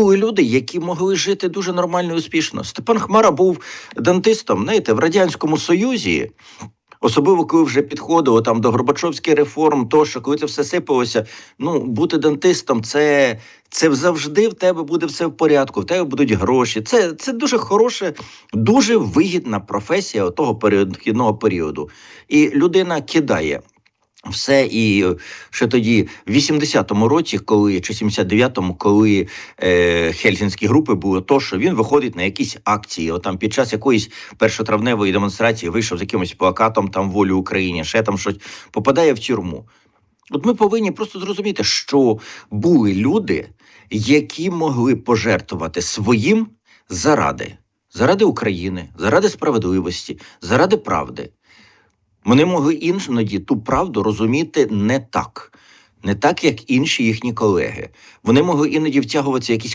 Були люди, які могли жити дуже нормально і успішно. Степан Хмара був дантистом, знаєте, в Радянському Союзі. Особливо, коли вже підходило там до Горбачовських реформ, тощо, коли це все сипалося. Ну, бути дантистом, це, це завжди в тебе буде все в порядку, в тебе будуть гроші. Це, це дуже хороша, дуже вигідна професія того перехідного періоду. І людина кидає. Все і е, ще тоді, в 80-му році, коли чи 79-му, коли е, хельсінські групи були, то що він виходить на якісь акції. От там під час якоїсь першотравневої демонстрації вийшов з якимось плакатом там волю Україні, ще там щось попадає в тюрму. От ми повинні просто зрозуміти, що були люди, які могли пожертвувати своїм заради, заради України, заради справедливості, заради правди. Вони могли іноді ту правду розуміти не так, не так, як інші їхні колеги. Вони могли іноді втягуватися в якісь